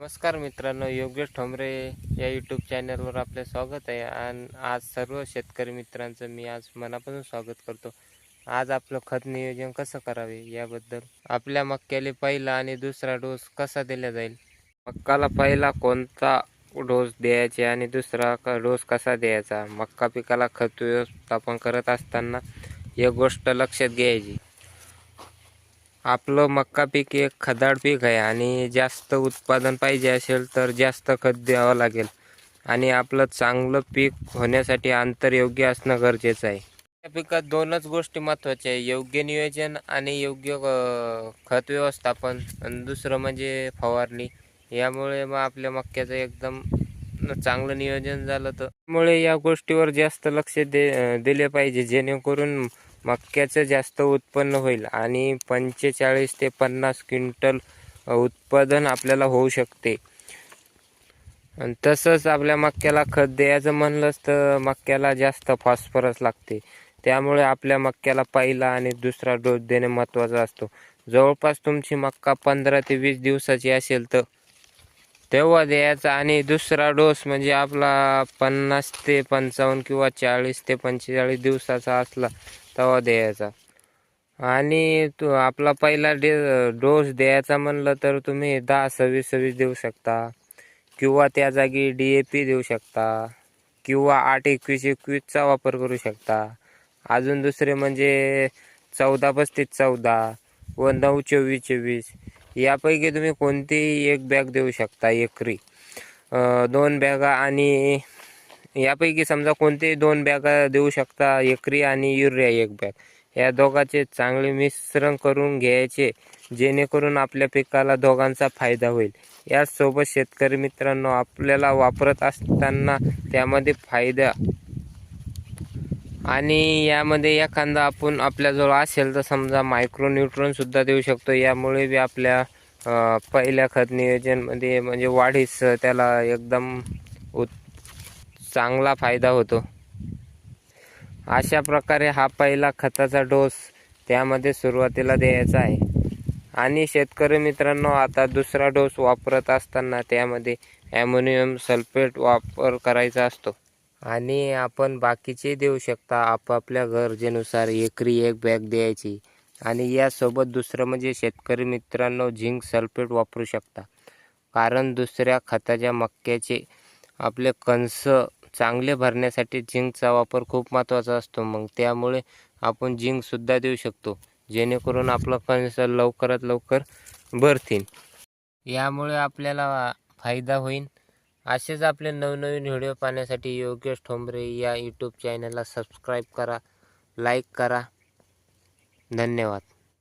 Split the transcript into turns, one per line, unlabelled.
नमस्कार मित्रांनो योगेश ठोंबरे या यूट्यूब चॅनलवर आपले स्वागत आहे. आणि आज सर्व शेतकरी मित्रांचं मी आज मनापासून स्वागत करतो. आज आपलं खत नियोजन कसं करावे याबद्दल? आपल्या मक्याला पहिला आणि दुसरा डोस कसा दिला जाईल? मक्काला पहिला कोणता डोस द्यायचे आणि दुसरा डोस कसा द्यायचा? मक्का पिकाला खत व्यवस्थापन करत असताना एक गोष्ट लक्षात घ्यायची. आपलं मक्का पीक एक खदाड पीक आहे आणि जास्त उत्पादन पाहिजे असेल तर जास्त खत द्यावं लागेल. आणि आपलं चांगलं पीक होण्यासाठी अंतर योग्य असणं गरजेचं आहे. या पिकात दोनच गोष्टी महत्त्वाच्या आहे. योग्य नियोजन आणि योग्य खत व्यवस्थापन. आणि दुसरं म्हणजे फवारणी. यामुळे मग आपल्या मक्याचं एकदम चांगलं नियोजन झालं तर. त्यामुळे या गोष्टीवर जास्त लक्ष दे दिले पाहिजे. जेणेकरून मक्याचं जास्त उत्पन्न होईल आणि पंचेचाळीस ते पन्नास क्विंटल उत्पादन आपल्याला होऊ शकते. आणि तसंच आपल्या मक्याला खत द्यायचं म्हणलंच तर मक्याला जास्त फॉस्फरस लागते. त्यामुळे आपल्या मक्याला पहिला आणि दुसरा डोस देणे महत्त्वाचा असतो. जवळपास तुमची मक्का पंधरा ते वीस दिवसाची असेल तर तेव्हा द्यायचा आणि दुसरा डोस म्हणजे आपला पन्नास ते पंचावन्न किंवा चाळीस ते पंचेचाळीस दिवसाचा असला तवा द्यायचा. आणि तो आपला पहिला डे डोस द्यायचा म्हणलं तर तुम्ही दहा सव्वीस सव्वीस देऊ शकता. किंवा त्या जागी डी ए पी देऊ शकता. किंवा आठ एकवीस एकवीसचा वापर करू शकता. अजून दुसरे म्हणजे चौदा पस्तीस चौदा व नऊ चोवीस चोवीस यापैकी तुम्ही कोणतीही एक बॅग देऊ शकता एकरी. दोन बॅगा आणि यापैकी समजा कोणतेही दोन बॅगा देऊ शकता एकरी आणि युरिया एक बॅग. या दोघांचे चांगले मिश्रण करून घ्यायचे जेणेकरून आपल्या पिकाला दोघांचा फायदा होईल. याचसोबत शेतकरी मित्रांनो आपल्याला वापरत असताना त्यामध्ये फायदा आणि यामध्ये एखादा आपण आपल्याजवळ असेल तर समजा मायक्रोन्यूट्रॉनसुद्धा देऊ शकतो. यामुळे बी आपल्या पहिल्या खत नियोजनमध्ये म्हणजे वाढीस त्याला एकदम उत् चांगला फायदा होतो. अशा प्रकारे हा पहिला खताचा डोस त्यामध्ये सुरुवातीला द्यायचा आहे. आणि शेतकरी मित्रांनो आता दुसरा डोस वापरत असताना त्यामध्ये ॲमोनियम सल्फेट वापर करायचा असतो. आणि आपण बाकीचे देऊ शकता आपापल्या गरजेनुसार एकरी एक बॅग द्यायची. आणि यासोबत दुसरं म्हणजे शेतकरी मित्रांनो झिंक सल्फेट वापरू शकता. कारण दुसऱ्या खताच्या मक्याचे आपले कणस चांगले भरण्यासाठी झिंकचा वापर खूप महत्त्वाचा असतो. मग त्यामुळे आपण झिंकसुद्धा देऊ शकतो जेणेकरून आपलं कणस लवकरात लवकर भरतील. यामुळे आपल्याला फायदा होईल. असेच आपले नवनवीन व्हिडिओ पाहण्यासाठी योगेश ठोंबरे या यूट्यूब चॅनलला सबस्क्राईब करा लाईक करा. धन्यवाद.